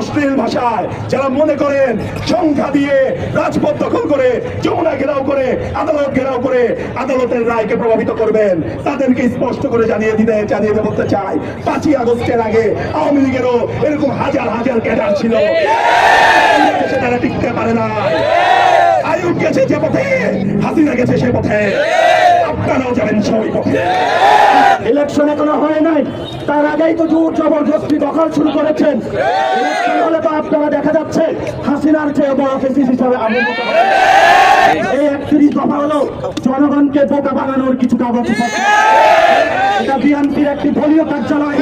অশ্লীল ভাষায় যারা মনে করেন সংখ্যা দিয়ে রাজপথ দখল করে যমুনা ঘেরাও করে, আদালত ঘেরাও করে আদালতের রায়কে প্রভাবিত করবেন। তাদেরকে স্পষ্ট করে জানিয়ে দিতে, জানিয়ে বলতে চাই, পাঁচই আগস্টের আগে আওয়ামী লীগেরও এরকম হাজার হাজার ক্যাডার ছিল। তারা টিকতে পারে না আয়ুব গেছে যে পথে, হাসিনা গেছে সে পথে। আপনারাও যাবেন সেই ইলেকশন এখনও হয় নাই তার আগেই তো জোর জবরদস্তি দখল শুরু করেছেন। ইলেকশন হলে তো আপনারা দেখা যাচ্ছে হাসিনার চেয়ে বড় ফেসিস হিসাবে এই একত্রিশ দফা হলো জনগণকে বোকা বানানোর কিছু কাগজ। এটা বিএনপির একটি দলীয় কার্যালয়।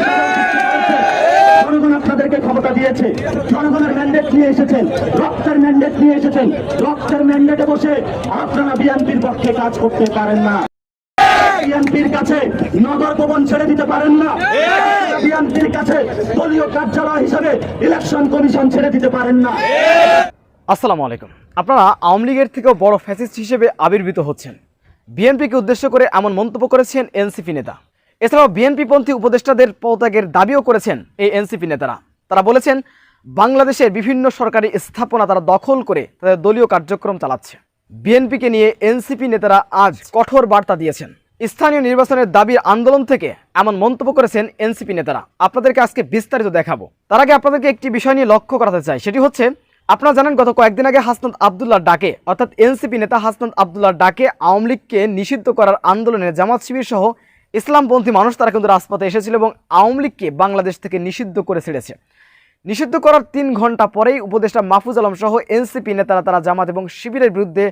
জনগণ আপনাদেরকে ক্ষমতা দিয়েছে। জনগণের ম্যান্ডেট নিয়ে এসেছেন রক্তের ম্যান্ডেট নিয়ে এসেছেন। রক্তের ম্যান্ডেটে বসে আপনারা বিএনপির পক্ষে কাজ করতে পারেন না। বিএনপির কাছে নগর ভবন ছেড়ে দিতে পারেন না। বিএনপির কাছে দলীয় কার্যালয় হিসেবে ইলেকশন কমিশন ছেড়ে দিতে পারেন না। আসসালামু আলাইকুম। আপনারা আওয়ামী লীগের থেকেও বড় ফ্যাসিস্ট হিসেবে আবির্ভূত হচ্ছেন। বিএনপিকে উদ্দেশ্য করে এমন মন্তব্য করেছেন এনসিপি নেতা। এছাড়াও বিএনপিপন্থী উপদেষ্টাদের পদত্যাগের দাবিও করেছেন এই এনসিপি নেতারা। তারা বলেছেন বাংলাদেশের বিভিন্ন সরকারি স্থাপনা তারা দখল করে তাদের দলীয় কার্যক্রম চালাচ্ছে। বিএনপিকে নিয়ে এনসিপি নেতারা আজ কঠোর বার্তা দিয়েছেন। স্থানীয় নির্বাচনের দাবির আন্দোলন থেকে এমন মন্তব্য করেছেন এনসিপি নেতারা। আপনাদেরকে আজকে বিস্তারিত দেখাবো। তার আগে আপনাদেরকে একটি বিষয় নিয়ে লক্ষ্য করাতে চাই। সেটি হচ্ছে, আপনারা জানেন গত কয়েকদিন আগে হাসনাত আবদুল্লাহ ডাকে, অর্থাৎ এনসিপি নেতা হাসনাত আবদুল্লাহ ডাকে আওয়ামী লীগকে নিষিদ্ধ করার আন্দোলনে জামাত শিবির সহ ইসলামপন্থী মানুষ তারা কিন্তু রাজপথে এসেছিল এবং আওয়ামী লীগকে বাংলাদেশ থেকে নিষিদ্ধ করে ছেড়েছে। নিষিদ্ধ করার তিন ঘণ্টা পরেই উপদেষ্টা মাহফুজ আলম সহ এনসিপি নেতারা তারা জামাত এবং শিবিরের বিরুদ্ধে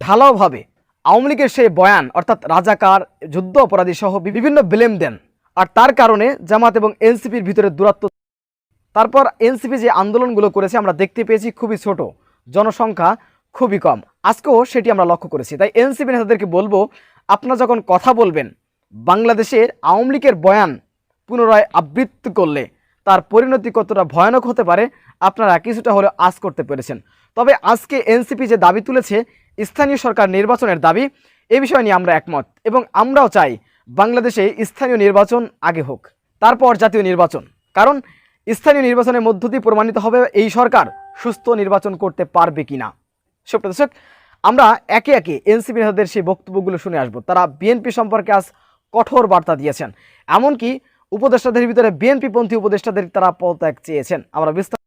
ঢালাওভাবে আওয়ামী লীগের সেই বয়ান, অর্থাৎ রাজাকার, যুদ্ধ অপরাধী সহ বিভিন্ন ব্লেম দেন। আর তার কারণে জামাত এবং এনসিপির ভিতরে দূরত্ব তারপর এনসিপি যে আন্দোলনগুলো করেছে, আমরা দেখতে পেয়েছি খুবই ছোট। জনসংখ্যা খুবই কম। আজকেও সেটি আমরা লক্ষ্য করেছি। তাই এনসিপি নেতাদেরকে বলব, আপনারা যখন কথা বলবেন, বাংলাদেশের আওয়ামী লীগের বয়ান পুনরায় আবৃত্তি করলে তার পরিণতি কতটা ভয়ানক হতে পারে, আপনারা কিছুটা হলেও আজ করতে পেরেছেন। তবে আজকে এনসিপি যে দাবি তুলেছে, স্থানীয় সরকার নির্বাচনের দাবি, এ বিষয় নিয়ে আমরা একমত এবং আমরাও চাই বাংলাদেশে স্থানীয় নির্বাচন আগে হোক। তারপর জাতীয় নির্বাচন, কারণ স্থানীয় নির্বাচনের মধ্য দিয়ে প্রমাণিত হবে এই সরকার সুস্থ নির্বাচন করতে পারবে কিনা। সুপ্রিয় দর্শক, আমরা একে একে এনসিপি নেতাদের সেই বক্তব্যগুলো শুনে আসব। তারা বিএনপি সম্পর্কে আজ কঠোর বার্তা দিয়েছেন, এমনকি উপদেষ্টাদের ভিতরে বিএনপি পন্থী উপদেষ্টাদের তারা পদত্যাগ চেয়েছেন। আমরা বিস্তার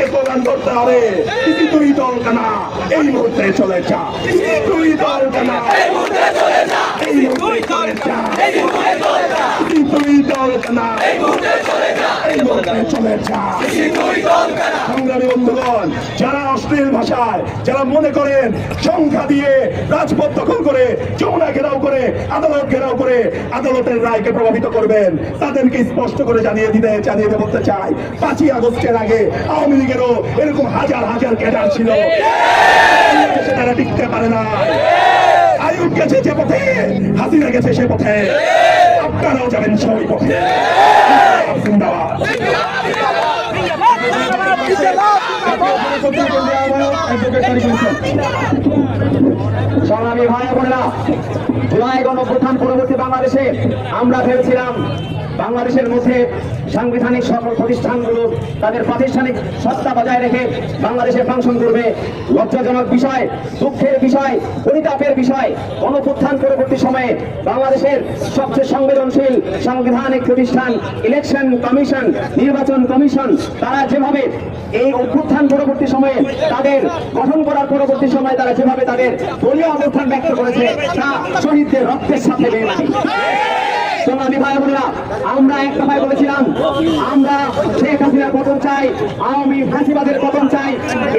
কে প্রদান করতে হবে। দুই দল কানা এই মুহূর্তে চলে যা। দুই দল কানা এই মুহূর্তে চলে যা। এই দুই চলে যা। এই মুহূর্তে চলে যা। তুই দল কানা এই মুহূর্তে চলে যা। এই মুহূর্তে চলে যা। তুই দল কানা। সংগ্রামী বন্ধুগণ যারা অশ্লীল ভাষায় যারা মনে করেন, সংখ্যা দিয়ে রাজপথ দখল করে, যমুনা ঘেরাও করে, আদালত ঘেরাও করে আদালতের রায়কে প্রভাবিত করবেন, তাদেরকে স্পষ্ট করে জানিয়ে দিতে, জানিয়ে বলতে চাই। পাঁচই আগস্টের আগে আওয়ামী লীগেরও এরকম হাজার হাজার ক্যাডার ছিল। তারা টিকতে পারে না। আয়ুব গেছে যে পথে, হাসিনা গেছে সে পথে। আপনারাও যাবেন সেই পথে। জিন্দাবাদ। সংগ্রামী ভাই বোনেরা, জুলাই গণপ্রধান পরবর্তী বাংলাদেশে আমরা ভেবেছিলাম বাংলাদেশের মধ্যে সাংবিধানিক সকল প্রতিষ্ঠানগুলো তাদের প্রাতিষ্ঠানিক সত্তা বজায় রেখে বাংলাদেশে ফাংশন করবে। লজ্জাজনক বিষয়, দুঃখের বিষয়, পরিতাপের বিষয়, গণপ্রধান পরবর্তী সময়ে বাংলাদেশের সবচেয়ে সংবেদনশীল সাংবিধানিক প্রতিষ্ঠান ইলেকশন কমিশন নির্বাচন কমিশন তারা যেভাবে এই অভ্যুত্থান পরবর্তী সময়ে তাদের গঠন করার পরবর্তী সময়ে তারা যেভাবে তাদের দলীয় অবস্থান ব্যক্ত করেছে, তা শহীদদের রক্তের সাথে মেলায় সোনালী ভাই আমরা এক কথায় বলেছিলাম, আমরা শেখ হাসিনার পতন চাই, আওয়ামী ফাঁসিবাদের পতন চাই,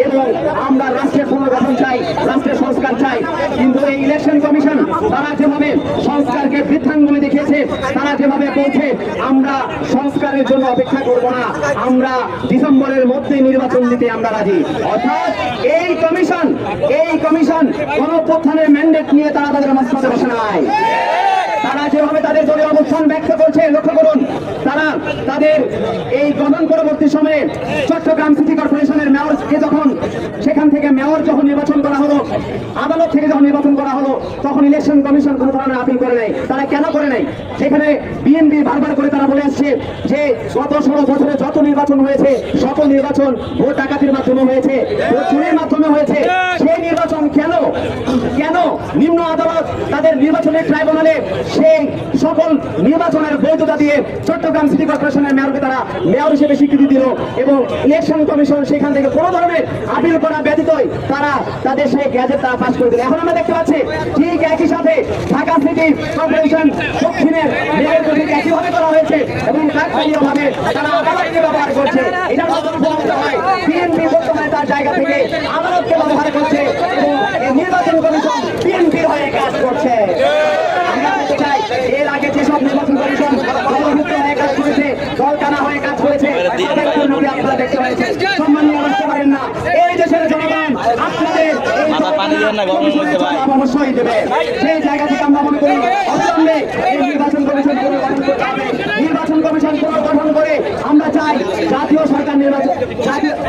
এবং আমরা রাষ্ট্রের পুনর্গঠন চাই, রাষ্ট্রের সংস্কার চাই। কিন্তু এই ইলেকশন কমিশন তারা যেভাবে সংস্কারকে বৃদ্ধাঙ্গুলি দেখিয়েছে, তারা যেভাবে বলছে, আমরা সংস্কারের জন্য অপেক্ষা করব না, আমরা ডিসেম্বরের মধ্যে নির্বাচন দিতে আমরা রাজি। অর্থাৎ এই কমিশন এই কমিশন গণপ্রথানের ম্যান্ডেট নিয়ে তারা তাদের মাঝখানে বসে নাই। তাদের দলীয় অবস্থান ব্যক্ত করছে, লক্ষ্য করুন, তারা তাদের এই গঠন পরবর্তী সময়ে চট্টগ্রাম সিটি কর্পোরেশনের মেয়রকে যখন, সেখান থেকে মেয়র যখন নির্বাচন করা হলো, আদালত থেকে যখন নির্বাচন করা হলো, তখন ইলেকশন কমিশন কোনো ধরনের আপিল করে নাই। তারা কেন করে নাই? সেখানে বিএনপি বারবার করে তারা বলে আসছে যে, গত ষোলো বছরে যত নির্বাচন হয়েছে সকল নির্বাচন ভোট ডাকাতির মাধ্যমে হয়েছে, ভোট চুরির মাধ্যমে হয়েছে। সেই নির্বাচন কেন কেন নিম্ন আদালত তাদের নির্বাচনের ট্রাইব্যুনালে সেই সকল নির্বাচনের বৈধতা দিয়ে চট্টগ্রাম সিটি কর্পোরেশনের মেয়রকে তারা মেয়র হিসেবে স্বীকৃতি দিল এবং ইলেকশন কমিশন সেখান থেকে কোনো ধরনের আপিল করা ব্যতীতই তারা তাদের সেই গ্যাজেট তারা পাস করে দিল। এখন আমরা দেখতে পাচ্ছি ঠিক একই সাথে ঢাকা সিটি কর্পোরেশন দক্ষিণের মেয়রকে ঠিক একইভাবে করা হয়েছে এবং কাকতালীয়ভাবে তারা আদালতকে ব্যবহার করছে। এটা বিএনপি বর্তমানে তার জায়গা থেকে আদালতকে ব্যবহার করছে এবং নির্বাচন কমিশন বিএনপির হয়ে কাজ করছে। এর আগে যেসব নির্বাচন কমিশন দলভুক্ত হয়ে কাজ করেছে দলকানা হয়ে কাজ করেছে আপনারা দেখতে পাচ্ছেন সম্মানীয় রাখতে পারেন না। এই দেশের জনগণ আপনাদের অবশ্যই দেবে। সেই জায়গা থেকে আমরা মনে করি অবিলম্বে এই নির্বাচন কমিশন নির্বাচন কমিশন পুনর্গঠন করে আমরা চাই জাতীয় সরকার নির্বাচন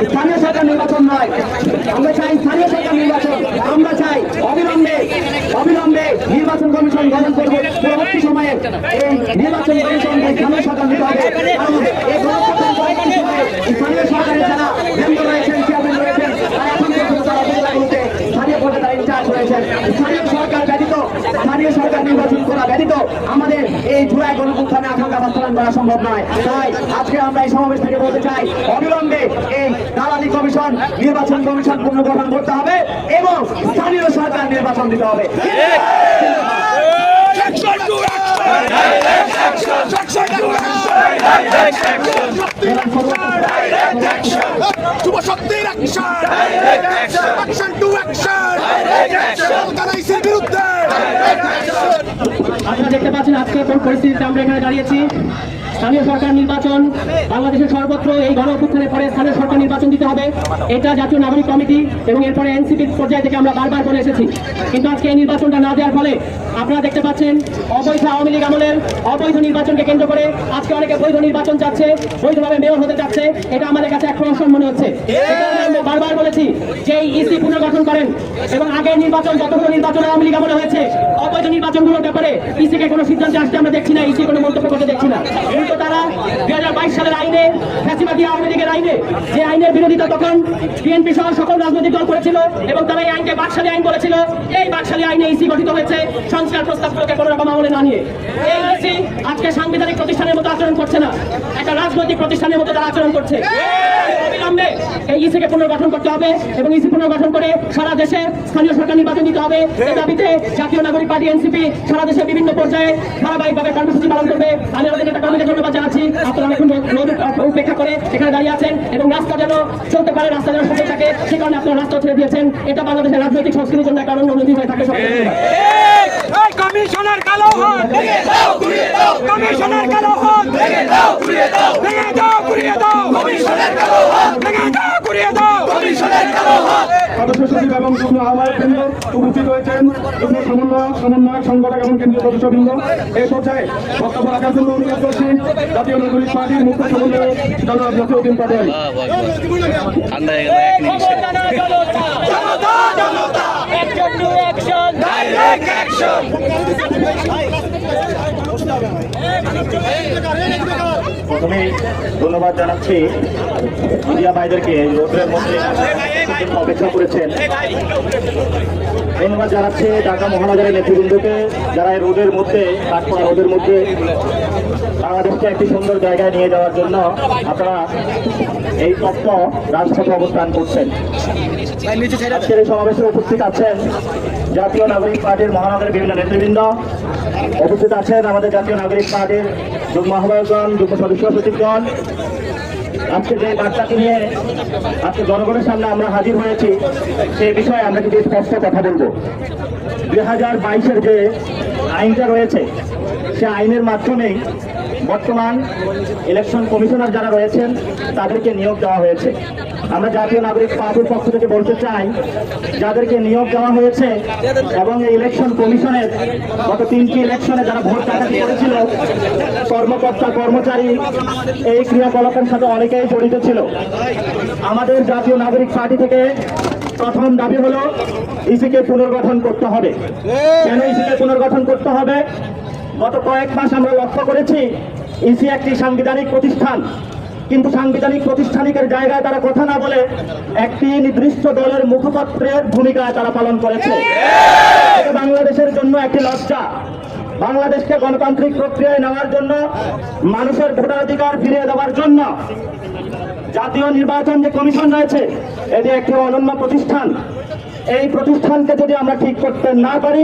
স্থানীয় সরকার নির্বাচন নয় আমরা চাই স্থানীয় সরকার নির্বাচন আমরা চাই অবিলম্বে অবিলম্বে নির্বাচন কমিশন গঠন করবে পরবর্তী সময়ে এই নির্বাচন কমিশন স্থানীয় সরকার নিতে হবে কারণ এই গণতন্ত্রের পরবর্তী সময়ে স্থানীয় সরকারের যারা মেম্বার রয়েছেন চেয়ারম্যান রয়েছেন তারা এখন পর্যন্ত তারা উপজেলাগুলোতে স্থানীয় পর্যায়ে তারা ইনচার্জ রয়েছেন স্থানীয় সরকার ব্যতীত স্থানীয় সরকার নির্বাচন করা ব্যতীত আমাদের এই জুলাই গণপুত্থানে আকাঙ্ক্ষা করা সম্ভব নয়। তাই আজকে আমরা এই সমাবেশ থেকে বলতে চাই অবিলম্বে এই দালালি কমিশন নির্বাচন কমিশন পুনর্গঠন করতে হবে এবং স্থানীয় সরকার নির্বাচন দিতে হবে। যুব শক্তির আপনারা দেখতে পাচ্ছেন আজকে কোন পরিস্থিতিতে আমরা এখানে দাঁড়িয়েছি। স্থানীয় সরকার নির্বাচন, বাংলাদেশের সর্বত্র এই গণ অভ্যুত্থানের পরে স্থানীয় সরকার নির্বাচন দিতে হবে। এটা জাতীয় নাগরিক কমিটি এবং এরপরে এনসিপির পর্যায় থেকে আমরা বারবার বলে এসেছি। কিন্তু আজকে এই নির্বাচনটা না দেওয়ার ফলে আপনারা দেখতে পাচ্ছেন অবৈধ আওয়ামী লীগ আমলের অবৈধ নির্বাচনকে কেন্দ্র করে আজকে অনেকে বৈধ নির্বাচন চাচ্ছে, বৈধভাবে মেয়র হতে চাচ্ছে। এটা আমাদের কাছে এখন অসম মনে হচ্ছে। বারবার বলেছি যে ইসি পুনর্গঠন করেন এবং আগের নির্বাচন যতগুলো নির্বাচন আওয়ামী লীগ আমলে হয়েছে অবৈধ নির্বাচনগুলোর ব্যাপারে ইসিকে কোনো সিদ্ধান্তে আসতে আমরা দেখছি না ইসি কোনো মন্তব্য করতে দেখছি না। কিন্তু তারা দুই হাজার বাইশ সালের আইনে, ফ্যাসিবাদী আওয়ামী লীগের আইনে, যে আইনের বিরোধিতা তখন বিএনপি সহ সকল রাজনৈতিক দল করেছিল এবং তারা এই আইনকে বাকশালী আইন বলেছিল। এই বাকশালী আইনে ইসি গঠিত হয়েছে, সংস্কার প্রস্তাবগুলোকে কোনো রকম আমলে না নিয়ে। এই ইসি আজকে সাংবিধানিক প্রতিষ্ঠানের মতো আচরণ করছে না, একটা রাজনৈতিক প্রতিষ্ঠানের মতো তারা আচরণ করছে। অবিলম্বে এই ইসিকে পুনর্গঠন করতে হবে এবং ইসি পুনর্গঠন করে সারা দেশে স্থানীয় সরকার নির্বাচন দিতে হবে। এই দাবিতে জাতীয় নাগরিক পার্টি এনসিপি সারা দেশে বিভিন্ন পর্যায়ে ধারাবাহিকভাবে কর্মসূচি পালন করবে। আমি আমাদের নেতা কর্মীদের ধন্যবাদ জানাচ্ছি। আপনারা এখন উপেক্ষা করে এখানে দাঁড়িয়ে আছেন এবং রাস্তা যেন চলতে পারে, রাস্তা যেন সুন্দর থাকে, সে কারণে আপনারা রাস্তা ছেড়ে দিয়েছেন। এটা বাংলাদেশের রাজনৈতিক সংস্কৃতির জন্য কারণ উন্নতি হয়ে থাকে কমিশনার কালো হাত সদস্য সচিব এবং যুগ্ম আহ্বায়ক বৃন্দ উপস্থিত হয়েছেন। যুগ্ম সমন্বয়ক সমন্বয়ক সংগঠক এবং কেন্দ্রীয় সদস্যবৃন্দ এই পর্যায়ে বক্তব্য রাখার জন্য অনুরোধ করছি জাতীয় নাগরিক পার্টির মুখ্য সমন্বয়ক জনাব পাটোয়ারি প্রথমে ধন্যবাদ জানাচ্ছি। মিডিয়া ভাইদেরকে রোদ্রের মধ্যে অপেক্ষা করেছেন ধন্যবাদ জানাচ্ছি ঢাকা মহানগরের নেতৃবৃন্দকে যারা এই রোদের মধ্যে কাঠপড়া রোদের মধ্যে বাংলাদেশকে একটি সুন্দর জায়গায় নিয়ে যাওয়ার জন্য আপনারা এই তত্ত্ব রাজপথে অবস্থান করছেন। আজকের এই সমাবেশে উপস্থিত আছেন জাতীয় নাগরিক পার্টির মহানগরের বিভিন্ন নেতৃবৃন্দ। উপস্থিত আছেন আমাদের জাতীয় নাগরিক পার্টির যুগ্ম আহ্বায়কগণ যুগ্ম সদস্য সচিবগণ আজকে যে বার্তাটি নিয়ে আজকে জনগণের সামনে আমরা হাজির হয়েছি, সে বিষয়ে আমরা কিছু স্পষ্ট কথা বলব। দুই হাজার বাইশের যে আইনটা রয়েছে, সে আইনের মাধ্যমেই বর্তমান ইলেকশন কমিশনার যারা রয়েছেন, তাদেরকে নিয়োগ দেওয়া হয়েছে। আমরা জাতীয় নাগরিক পার্টির পক্ষ থেকে বলতে চাই, যাদেরকে নিয়োগ দেওয়া হয়েছে এবং এই ইলেকশন কমিশনের গত তিনটি ইলেকশনে যারা ভোট ডাকাতি করেছিল, কর্মকর্তা, কর্মচারী, এই ক্রিয়াকলাপের সাথে অনেকেই জড়িত ছিল। আমাদের জাতীয় নাগরিক পার্টি থেকে প্রথম দাবি হলো, ইসিকে পুনর্গঠন করতে হবে। কেন ইসিকে পুনর্গঠন করতে হবে? গত কয়েক মাস আমরা লক্ষ্য করেছি, ইসি একটি সাংবিধানিক প্রতিষ্ঠান। কিন্তু সাংবিধানিক প্রতিষ্ঠানিকের জায়গায় তারা কথা না বলে একটি নির্দিষ্ট দলের মুখপাত্রের ভূমিকা তারা পালন করেছে। বাংলাদেশের জন্য একটি লজ্জা। বাংলাদেশকে গণতান্ত্রিক প্রক্রিয়ায় নেওয়ার জন্য, মানুষের ভোটাধিকার ফিরিয়ে দেওয়ার জন্য জাতীয় নির্বাচন যে কমিশন রয়েছে, এটি একটি অনন্য প্রতিষ্ঠান। এই প্রতিষ্ঠানকে যদি আমরা ঠিক করতে না পারি,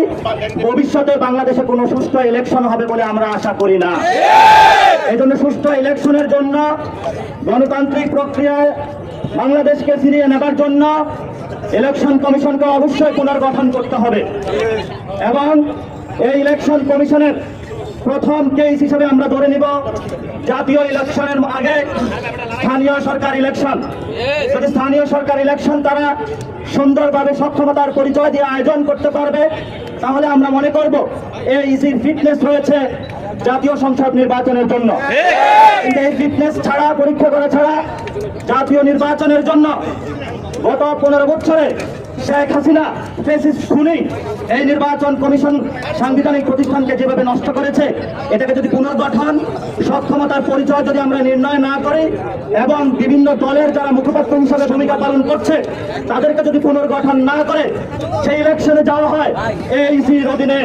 ভবিষ্যতে বাংলাদেশে কোনো সুস্থ ইলেকশন হবে বলে আমরা আশা করি না। এই জন্য সুস্থ ইলেকশনের জন্য, গণতান্ত্রিক প্রক্রিয়ায় বাংলাদেশকে ফিরিয়ে নেবার জন্য ইলেকশন কমিশনকে অবশ্যই পুনর্গঠন করতে হবে। এবং এই ইলেকশন কমিশনের প্রথম কেস হিসেবে আমরা ধরে নিব, জাতীয় ইলেকশনের আগে স্থানীয় সরকার ইলেকশন যদি স্থানীয় সরকার ইলেকশন তারা সুন্দরভাবে সক্ষমতার পরিচয় দিয়ে আয়োজন করতে পারবে। তাহলে আমরা মনে করব এই ইসির ফিটনেস রয়েছে জাতীয় সংসদ নির্বাচনের জন্য। এই ফিটনেস ছাড়া পরীক্ষা করা ছাড়া জাতীয় নির্বাচনের জন্য গত পনেরো বছরে শেখ হাসিনা ফেসিস খুনি এই নির্বাচন কমিশন সাংবিধানিক প্রতিষ্ঠানকে যেভাবে নষ্ট করেছে, এটাকে যদি পুনর্গঠন সক্ষমতার পরিচয় যদি আমরা নির্ণয় না করি, এবং বিভিন্ন দলের যারা মুখপাত্র হিসাবে ভূমিকা পালন করছে, তাদেরকে যদি পুনর্গঠন না করে, সেই ইলেকশনে যাওয়া হয়, এই সির অধীনে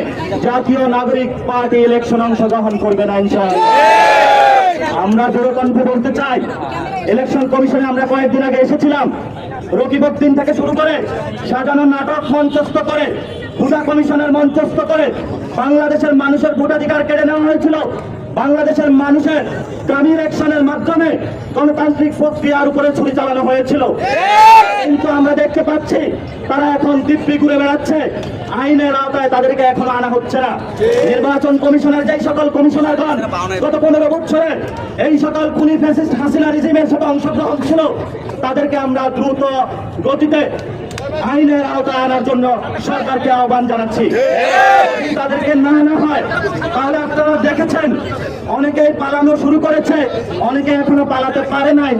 জাতীয় নাগরিক পার্টি ইলেকশন অংশগ্রহণ করবে না ইনশাআল্লাহ। আমরা দূরকণ্ঠে বলতে চাই, ইলেকশন কমিশনে আমরা কয়েকদিন আগে এসেছিলাম রকিবউদ্দিন থেকে শুরু করে সাজানো নাটক মঞ্চস্থ করে পূজা কমিশনের মঞ্চস্থ করে বাংলাদেশের মানুষের ভোটাধিকার কেড়ে নেওয়া হয়েছিল। বাংলাদেশের মানুষের গ্রামীণ অ্যাকশনের মাধ্যমে গণতান্ত্রিক প্রক্রিয়ার উপরে ছুরি চালানো হয়েছিল। কিন্তু আমরা দেখতে পাচ্ছি, তারা এখন দিব্যি ঘুরে বেড়াচ্ছে। আইনের আওতায় তাদেরকে এখন আনা হচ্ছে না। নির্বাচন কমিশনের যেই সকল কমিশনারগণ গত পনেরো বছরে এই সকল খুনি ফ্যাসিস্ট হাসিনা রিজিমের সাথে অংশগ্রহণ ছিল, তাদেরকে আমরা দ্রুত গতিতে আইনের আওতায় আনার জন্য সরকারকে আহ্বান জানাচ্ছি। তাদেরকে না আনা হয়, তাহলে আপনারা দেখেছেন, অনেকেই পালানো শুরু করেছে, অনেকে এখনও পালাতে পারে নাই।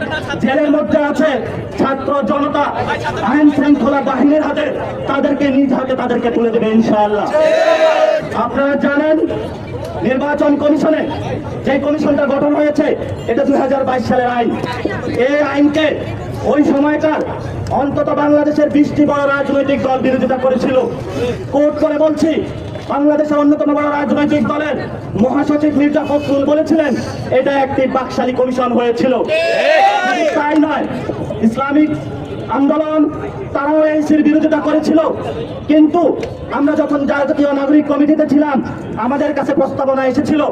জেলের মধ্যে আছে ছাত্র জনতা, আইন শৃঙ্খলা বাহিনীর হাতে, তাদেরকে নিজ হাতে তাদেরকে তুলে দেবে ইনশাআল্লাহ। আপনারা জানেন, নির্বাচন কমিশনে যে কমিশনটা গঠন হয়েছে, এটা দুই হাজার বাইশ সালের আইন। এই আইনকে ওই সময়কার অন্তত বাংলাদেশের বিশটি বড় রাজনৈতিক দল বিরোধিতা করেছিল। কোর্ট করে বলছি, বাংলাদেশের অন্যতম বড় রাজনৈতিক দলের মহাসচিব মির্জা ফখরুল বলেছিলেন, এটা একটি বাকশালী কমিশন হয়েছিল। তাই নয়, ইসলামিক আন্দোলন তারাও এনসির বিরোধিতা করেছিল। কিন্তু আমরা যখন জাতীয় নাগরিক কমিটিতে ছিলাম, আমাদের কাছে প্রস্তাবনা এসেছিল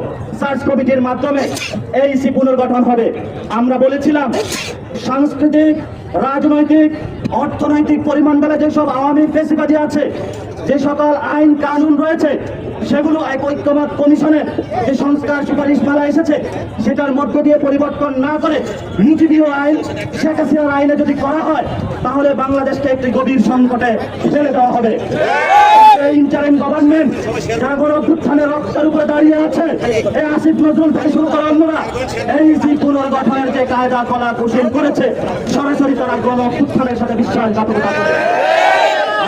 সার্চ কমিটির মাধ্যমে এইসি পুনর্গঠন হবে। আমরা বলেছিলাম, সাংস্কৃতিক রাজনৈতিক অর্থনৈতিক পরিমাণ পরিমণ্ডলে যেসব আওয়ামী ফেসিবাদী আছে যে সকল আইন কানুন রয়েছে সেগুলো এক ঐক্যমত কমিশনের যে সংস্কার সুপারিশ মালা এসেছে, সেটার মধ্য দিয়ে পরিবর্তন না করে মুজিবীয় আইন, শেখ হাসিনার আইনে যদি করা হয়, তাহলে বাংলাদেশকে একটি গভীর সংকটে ফেলে দেওয়া হবে। গভর্নমেন্ট দাঁড়িয়ে আসিফ কায়দা করেছে, সরাসরি তারা সাথে করে।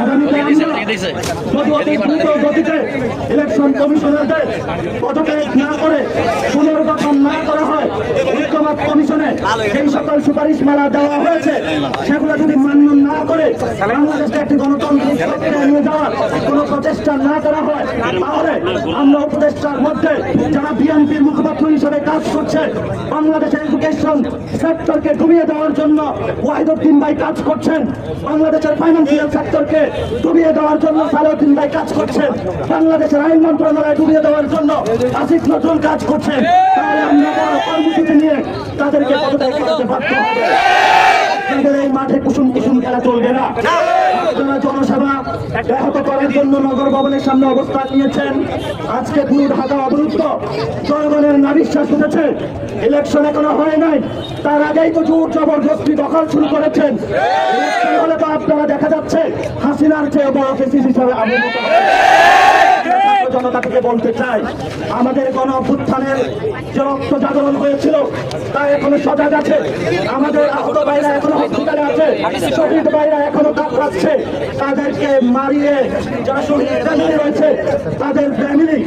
আগামীতে ইলেকশন কমিশনারদের করে না করা হয় সকল সুপারিশ মালা দেওয়া হয়েছে। সেগুলো যদি মান্য না করে বাংলাদেশকে একটি গণতান্ত্রিক প্রক্রিয়া নিয়ে যাওয়ার কোনো প্রচেষ্টা না করা হয়, তাহলে আমরা উপদেষ্টার মধ্যে যারা বিএনপির মুখপাত্র হিসেবে কাজ করছে, বাংলাদেশের এডুকেশন সেক্টরকে ডুবিয়ে দেওয়ার জন্য ওয়াহিদুদ্দিন ভাই কাজ করছেন, বাংলাদেশের ফাইন্যান্সিয়াল সেক্টরকে ডুবিয়ে দেওয়ার জন্য সালাউদ্দিন ভাই কাজ করছেন। বাংলাদেশের আইন মন্ত্রণালয় ডুবিয়ে দেওয়ার জন্য আসিফ নজরুল কাজ করছেন। তাহলে আমরা কর্মসূচি নিয়ে তাদেরকে পদত্যাগ করতে হবে। আপনাদের এই মাঠে কুসুম কুসুম খেলা চলবে না। আপনারা জনসভা ব্যাহত করার জন্য নগর ভবনের সামনে অবস্থান নিয়েছেন। আজকে পুরো ঢাকা অবরুদ্ধ। জনগণের নাবিশ্বাস উঠেছে। ইলেকশন এখনও হয় নাই। তার আগেই তো জোর জবরদস্তি দখল শুরু করেছেন। ইলেকশন হলে তো আপনারা দেখা যাচ্ছে হাসিনার চেয়ে বড় ফেসিস হিসাবে ছাত্র জনতা থেকে বলতে চাই, আমাদের গণ অভ্যুত্থানের যে রক্ত জাগরণ হয়েছিল, তা এখনও সজাগ আছে। আমাদের আহত ভাইরা এখনও হসপিটালে আছে, শহীদ ভাইরা এখনও কাতরাচ্ছে। তাদেরকে মারিয়ে যারা শহীদ ফ্যামিলি রয়েছে। তাদের ফ্যামিলি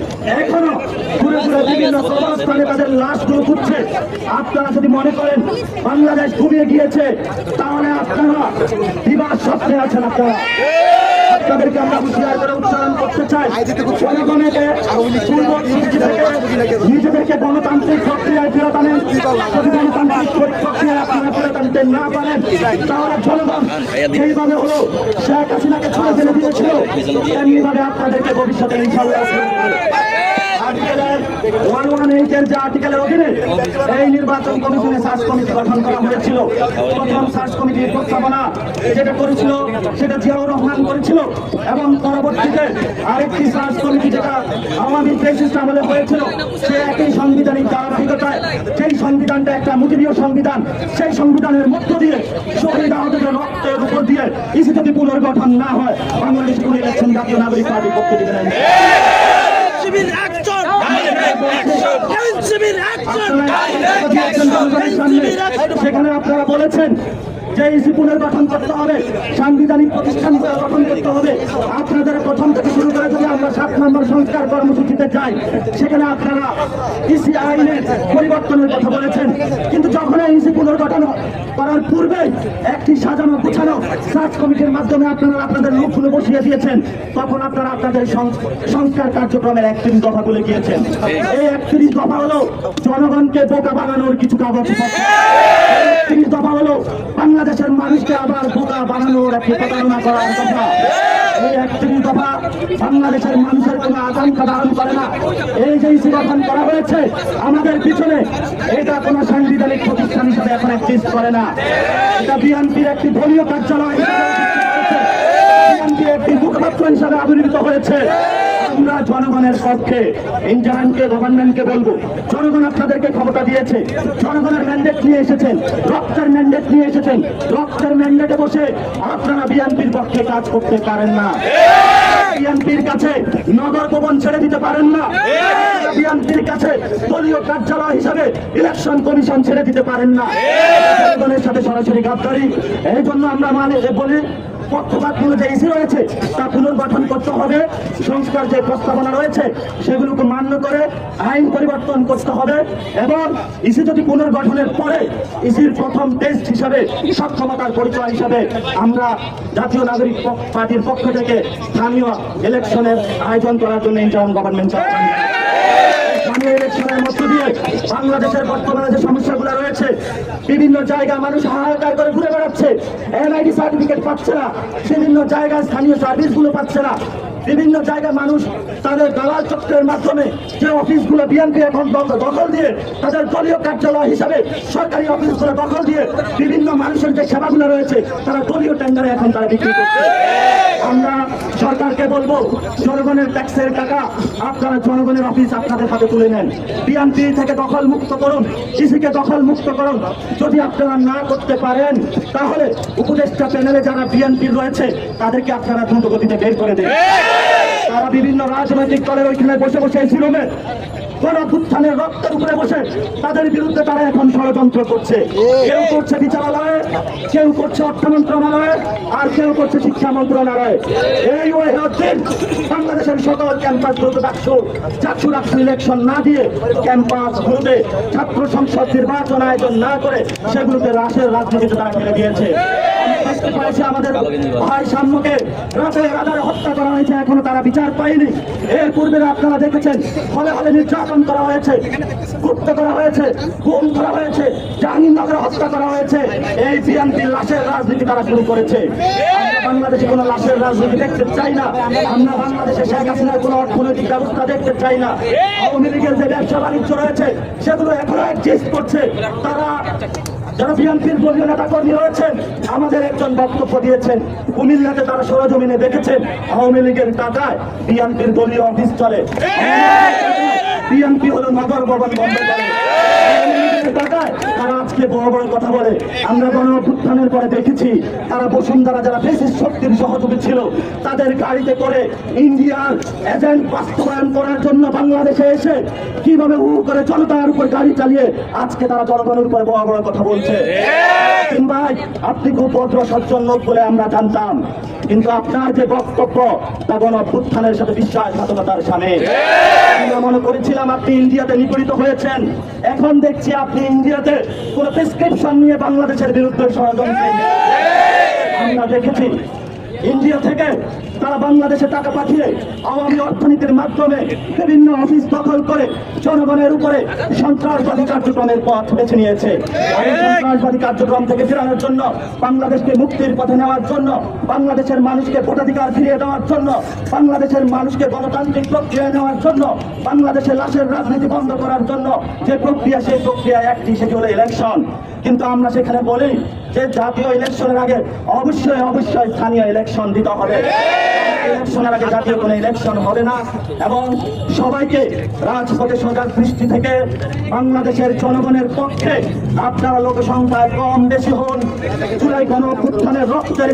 এখনও ঘুরে ঘুরে বিভিন্ন কবরস্থানে তাদের লাশগুলো খুঁজছে। আপনারা যদি মনে করেন বাংলাদেশ ঘুমিয়ে গিয়েছে, তাহলে আপনারা বিবাহ স্বপ্নে আছেন আপনারা। আপনাদেরকে আমরা হুঁশিয়ার করে করতে চাই। জনগণকে নিজেদেরকে গণতান্ত্রিক প্রক্রিয়ায় ফেরত আনেন। যদি গণতান্ত্রিক প্রক্রিয়ায় আপনারা ফেরত আনতে না পারেন। তাহলে জনগণ এইভাবে হলো, শেখ হাসিনাকে ছেড়ে ফেলে দিয়েছিল, তেমনিভাবে আপনাদেরকে ভবিষ্যতে এই নির্বাচন কমিশনে সার্চ গঠন করা হয়েছিল। প্রথম সার্চ কমিটির যেটা করেছিল, সেটা জিয়াউর রহমান করেছিল এবং পরবর্তীতে আরেকটি সার্চ যেটা আওয়ামী ফেসিস্ট আমলে হয়েছিল, সে একই সেই সংবিধানটা একটা মুজিবীয় সংবিধান, সেই সংবিধানের মধ্য দিয়ে শহীদ আহতদের রক্তের উপর দিয়ে ইসি যদি পুনর্গঠন না হয়, বাংলাদেশ কোন জাতীয় নাগরিক পার্টির পক্ষ থেকে নেন শিবির অ্যাকশন শিবির অ্যাকশন সেখানে আপনারা বলেছেন ইসি পুনর্গঠন করতে হবে, সাংবিধানিক প্রতিষ্ঠান গঠন করতে হবে, আপনাদের প্রথম থেকে শুরু করে যদি আমরা সাত নম্বর সংস্কার কর্মসূচিতে যাই, সেখানে আপনারা ইসি আইনের পরিবর্তনের কথা বলেছেন। কিন্তু যখন ইসি পুনর্গঠন করার পূর্বে একটি সাজানো গুছানো সার্চ কমিটির মাধ্যমে আপনারা আপনাদের লোকগুলো বসিয়ে দিয়েছেন, তখন আপনারা আপনাদের সংস্কার কার্যক্রমের একত্রিশ দফা বলে গিয়েছেন। এই একত্রিশ দফা হলো জনগণকে বোকা বানানোর কিছু কাগজপত্র একত্রিশ দফা হলো বাংলাদেশের মানুষকে আবার বোকা বানানোর একটি প্রতারণা করার কথা। এই একত্রিশ দফা বাংলাদেশের মানুষের কোনো আকাঙ্ক্ষা ধারণ করে না। এই যে ইস্যু করা হয়েছে, আমাদের পিছনে এটা কোনো সাংবিধানিক প্রতিষ্ঠান হিসেবে এখন এক্সিস্ট করে না। এটা বিএনপির একটি দলীয় কার্যালয় বিএনপি একটি মুখপাত্র হিসাবে আবির্ভূত হয়েছে। আমরা জনগণের পক্ষে ইন্টারনেটকে গভর্নমেন্টকে বলব, জনগণ আপনাদেরকে ক্ষমতা দিয়েছে, জনগণের ম্যান্ডেট নিয়ে এসেছেন, রক্তের ম্যান্ডেট নিয়ে এসেছেন, রক্তের ম্যান্ডেটে বসে আপনারা বিএনপির পক্ষে কাজ করতে পারেন না। বিএনপির কাছে নগর ভবন ছেড়ে দিতে পারেন না। বিএনপির কাছে দলীয় কার্যালয় হিসাবে ইলেকশন কমিশন ছেড়ে দিতে পারেন না। জনগণের সাথে সরাসরি গাদ্দারি, এই জন্য আমরা মানে বলি পক্ষপাতগুলো যে ইস্যু রয়েছে, তা পুনর্গঠন করতে হবে। সংস্কার যে প্রস্তাবনা রয়েছে, সেগুলোকে মান্য করে আইন পরিবর্তন করতে হবে এবং ইসি যদি পুনর্গঠনের পরে ইসির প্রথম টেস্ট হিসাবে, সক্ষমতার পরিচয় হিসাবে আমরা জাতীয় নাগরিক পার্টির পক্ষ থেকে স্থানীয় ইলেকশনের আয়োজন করার জন্য ইন্টার্ন গভর্নমেন্ট স্থানীয় ইলেকশনের মধ্য দিয়ে বাংলাদেশের বর্তমানে যে সমস্যাগুলো রয়েছে, বিভিন্ন জায়গায় মানুষ হাহাকার করে ঘুরে বেড়াচ্ছে, এনআইডি সার্টিফিকেট পাচ্ছে না, বিভিন্ন জায়গায় স্থানীয় সার্ভিসগুলো পাচ্ছে না। বিভিন্ন জায়গায় মানুষ তাদের দালাল চক্রের মাধ্যমে যে অফিসগুলো বিএনপি এখন দখল দিয়ে তাদের দলীয় কার্যালয় হিসাবে সরকারি অফিসগুলো দখল দিয়ে বিভিন্ন মানুষের যে সেবাগুলো রয়েছে, তারা দলীয় টেন্ডারে এখন তারা বিক্রি করছে। আমরা সরকারকে বলব, জনগণের ট্যাক্সের টাকা আপনারা জনগণের অফিস আপনাদের হাতে তুলে নেন। বিএনপি থেকে দখল মুক্ত করুন, কৃষিকে দখল মুক্ত করুন। যদি আপনারা না করতে পারেন, তাহলে উপদেষ্টা প্যানেলে যারা বিএনপি রয়েছে, তাদেরকে আপনারা দ্রুত গতিতে বের করে দেন। তারা বিভিন্ন রাজনৈতিক দলের ওইখানে বসে বসে ছিলবে গণপুত্থানের রক্তের উপরে বসে তাদের বিরুদ্ধে তারা এখন ষড়যন্ত্র করছে। কেউ করছে বিচারালয়ে, কেউ করছে অর্থ মন্ত্রণালয়ে আর কেউ করছে শিক্ষা মন্ত্রণালয়ে। এই হচ্ছে বাংলাদেশের সকল ক্যাম্পাস গুলোতে ডাকসু চাকসু ডাকসু ইলেকশন না দিয়ে ক্যাম্পাস গুলোতে ছাত্র সংসদ নির্বাচন আয়োজন না করে সেগুলোতে রাশের রাজনীতিতে তারা ফেলে দিয়েছে। আমাদের ভাই সাম্যকে। রাতে রাজারে হত্যা করা হয়েছে, এখনও তারা বিচার পায়নি। এর পূর্বে আপনারা দেখেছেন, হলে হলে নির্যাতন করা হয়েছে গুপ্ত করা হয়েছে গুম করা হয়েছে, জাহাঙ্গীরনগরে হত্যা করা হয়েছে। এই বিএনপি লাশের রাজনীতি তারা শুরু করেছে। বাংলাদেশে কোনো লাশের রাজনীতি দেখতে চাই না। আমরা বাংলাদেশে শেখ হাসিনার কোনো অর্থনৈতিক ব্যবস্থা দেখতে চাই না। আওয়ামী লীগের যে ব্যবসা বাণিজ্য রয়েছে, সেগুলো এখনও এক্সিস্ট করছে। তারা যারা বিএনপির দলীয় নেতা কর্মী রয়েছেন, আমাদের একজন বক্তব্য দিয়েছেন। কুমিল্লাতে তারা সরজমিনে দেখেছেন, আওয়ামী লীগের টাকায় বিএনপির দলীয় অফিস চলে। বিএনপি হলো নগর ভবন বন্ধ করে। টাকায় তারা আজকে বড় বড় কথা বলে। আমরা গণ অভ্যুত্থানের পরে দেখেছি তারা বসুন্ধরা যারা ফেসিস শক্তির সহযোগী ছিল তাদের গাড়িতে করে ইন্ডিয়ার এজেন্ট বাস্তবায়ন করার জন্য বাংলাদেশে এসে কীভাবে হু করে জনতার উপর গাড়ি চালিয়ে আজকে তারা জনগণের উপরে বড় বড় কথা বলছে। ভাই আপনি খুব ভদ্র সজ্জন লোক বলে আমরা জানতাম। কিন্তু আপনার যে বক্তব্য তা গণ অভ্যুত্থানের সাথে বিশ্বাসঘাতকতার সামনে। আমরা মনে করেছিলাম আপনি ইন্ডিয়াতে নিপীড়িত হয়েছেন। এখন দেখছি আপনি ইন্ডিয়াতে কোন প্রেসক্রিপশন নিয়ে বাংলাদেশের বিরুদ্ধে ষড়যন্ত্র। আমরা দেখেছি ইন্ডিয়া থেকে তারা বাংলাদেশে টাকা পাঠিয়ে আওয়ামী অর্থনীতির মাধ্যমে বিভিন্ন অফিস দখল করে জনগণের উপরে সন্ত্রাসবাদী কার্যক্রমের পথ বেছে নিয়েছে। সন্ত্রাসবাদী কার্যক্রম থেকে ফেরানোর জন্য, বাংলাদেশকে মুক্তির পথে নেওয়ার জন্য, বাংলাদেশের মানুষকে ভোটাধিকার ফিরিয়ে দেওয়ার জন্য, বাংলাদেশের মানুষকে গণতান্ত্রিক প্রক্রিয়ায় নেওয়ার জন্য বাংলাদেশের লাশের রাজনীতি বন্ধ করার জন্য যে প্রক্রিয়া, সেই প্রক্রিয়া একটি, সেটি হলো ইলেকশন কিন্তু আমরা সেখানে বলি যে জাতীয় ইলেকশনের আগে অবশ্যই অবশ্যই স্থানীয় ইলেকশন দিতে হবে। ইলেকশনের আগে জাতীয় কোনো ইলেকশন না এবং সবাইকে রাজপথে থেকে বাংলাদেশের জনগণের পক্ষে আপনারা লোক সংখ্যায় কম বেশি হন। রক্তের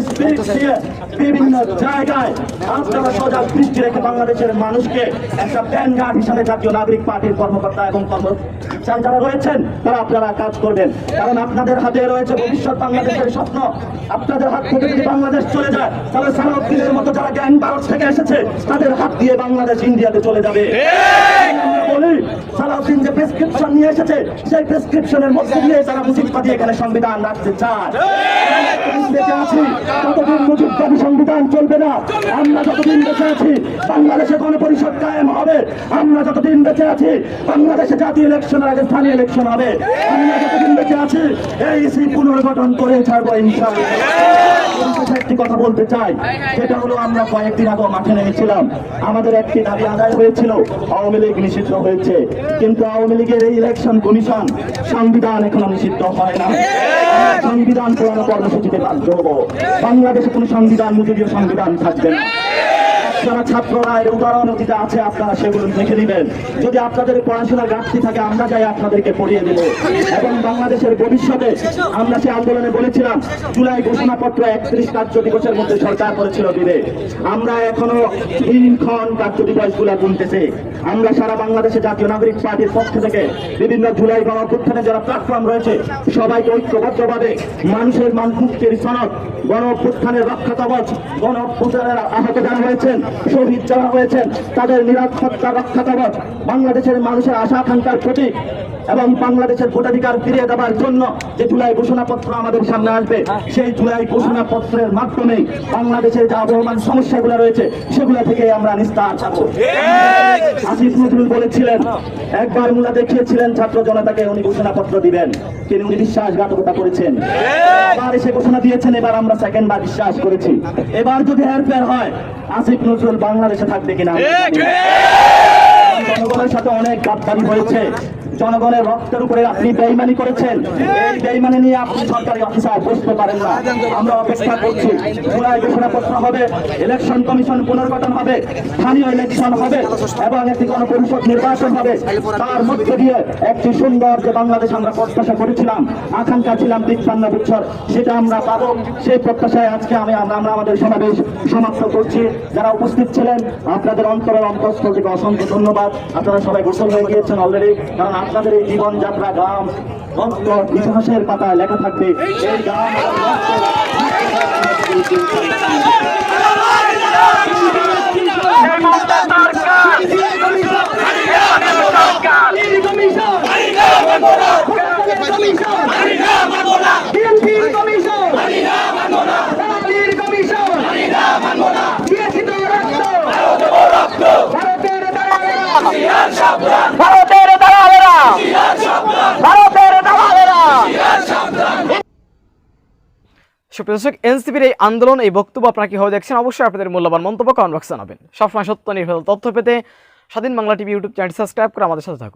দিয়ে বিভিন্ন জায়গায় আপনারা সজাগ দৃষ্টি রেখে বাংলাদেশের মানুষকে একটা ব্যানগার্ড হিসাবে জাতীয় নাগরিক পার্টির কর্মকর্তা এবং কর্মচারী যারা রয়েছেন তারা আপনারা কাজ করবেন। কারণ আপনাদের হাতে রয়েছে ভবিষ্যৎ বাংলাদেশের স্বপ্ন। আপনাদের হাত থেকে যদি বাংলাদেশ চলে যায় তাহলে সালাউদ্দিনের মতো যারা জ্ঞান ভারত থেকে এসেছে তাদের হাত দিয়ে বাংলাদেশ ইন্ডিয়াতে চলে যাবে। আমরা বলি নিয়ে এসেছে। সেই প্রেসক্রিপশনের মধ্যে দিয়ে তারা মুজিববাদী এখানে সংবিধান রাখতে চায় আছি, ততদিন মুজিববাদী সংবিধান চলবে না। আমরা যতদিন বেঁচে আছি, বাংলাদেশে গণপরিষদ কায়েম হবে। আমরা যতদিন বেঁচে আছি, বাংলাদেশে জাতীয় ইলেকশনের আগে স্থানীয় ইলেকশন হবে। আমরা যতদিন বেঁচে আছি, এই সি পুনর্গঠন করে ছাড়বো পরিশেষে একটি কথা বলতে চাই সেটা হলো আমরা কয়েকদিন আগে মাঠে নেমেছিলাম। আমাদের একটি দাবি আদায় হয়েছিল, আওয়ামী লীগ নিষিদ্ধ হয়েছে। কিন্তু আওয়ামী লীগের এই ইলেকশন কমিশন সংবিধান এখনও নিষিদ্ধ হয় না। সংবিধান পুরানো কর্মসূচিতে হব। বাংলাদেশে কোনো সংবিধান মুজিবীয় সংবিধান থাকবে না। যারা ছাত্ররা, এর উদাহরণ অতীতে আছে, আপনারা সেগুলো দেখে নেবেন। যদি আপনাদের পড়াশোনার ঘাটতি থাকে, আমরা যাই আপনাদেরকে পড়িয়ে দেব। এবং বাংলাদেশের ভবিষ্যতে আমরা সে আন্দোলনে বলেছিলাম, জুলাই ঘোষণাপত্র একত্রিশ কার্য দিবসের মধ্যে সরকার করেছিল দিবে আমরা এখনও দিনক্ষণ কার্য দিবসগুলা গুনতেছি। আমরা সারা বাংলাদেশে জাতীয় নাগরিক পার্টির পক্ষ থেকে বিভিন্ন জুলাই গণঅভ্যুত্থানে যারা প্ল্যাটফর্ম রয়েছে, সবাইকে ঐক্যবদ্ধভাবে মানুষের মান মুক্তির সনদ গণ অভ্যুত্থানের রক্ষা কবচ গণ অভ্যুত্থানের আহত যারা হয়েছেন শহীদ যারা হয়েছেন তাদের নিরাপত্তা রক্ষা কবচ বাংলাদেশের মানুষের আশা আকাঙ্ক্ষার প্রতীক এবং বাংলাদেশের ভোটাধিকার ফিরিয়ে দেওয়ার জন্য যে জুলাই ঘোষণাপত্র আমাদের সামনে আসবে সেই জুলাই ঘোষণাপত্রের মাধ্যমে বাংলাদেশের যে আবহমান সমস্যাগুলো রয়েছে সেগুলো থেকে আমরা নিস্তার আসিফ নজরুল বলেছিলেন একবার মুলা দেখিয়েছিলেন ছাত্র জনতাকে উনি ঘোষণাপত্র দিবেন। তিনি উনি বিশ্বাসঘাতকতা করেছেন এবার এসে ঘোষণা দিয়েছেন এবার আমরা সেকেন্ড বার বিশ্বাস করেছি। এবার যদি হেরফের হয় আসিফ নজরুল বাংলাদেশে থাকবে কিনা। জনগণের সাথে অনেক গাদ্দারি হয়েছে জনগণের রক্তের উপরে আপনি বেইমানি করেছেন। এই বেইমানি নিয়ে আপনি সরকারি অফিসার বসতে পারেন না। আমরা অপেক্ষা করছি। জুলাই ঘোষণাপত্র হবে ইলেকশন কমিশন পুনর্গঠন হবে, স্থানীয় ইলেকশন হবে এবং একটি গণপরিষদ নির্বাচন হবে। তার মধ্যে দিয়ে একটি সুন্দর যে বাংলাদেশ আমরা প্রত্যাশা করেছিলাম, আকাঙ্ক্ষা ছিলাম তিপ্পান্ন বছর, সেটা আমরা পাবো। সেই প্রত্যাশায় আজকে আমি আমরা আমাদের সমাবেশ সমাপ্ত করছি। যারা উপস্থিত ছিলেন, আপনাদের অন্তরের অন্তঃস্থল থেকে অসংখ্য ধন্যবাদ। আপনারা সবাই গোসল হয়ে গিয়েছেন অলরেডি কারণ আপনাদের এই জীবনযাত্রা গ্রাম রক্ত ইতিহাসের পাতায় লেখা থাকবে এই গ্রাম ভারতের ভারতের দালালেরা। সুপ্রিয় এনসিপির এই আন্দোলন, এই বক্তব্য আপনারা কীভাবে দেখছেন? অবশ্যই আপনাদের মূল্যবান মন্তব্য কমেন্ট বক্সে জানাবেন। সবসময় সত্য নির্ভর তথ্য পেতে Swadhin Bangla TV YouTube channel subscribe করে আমাদের সাথে থাকুন।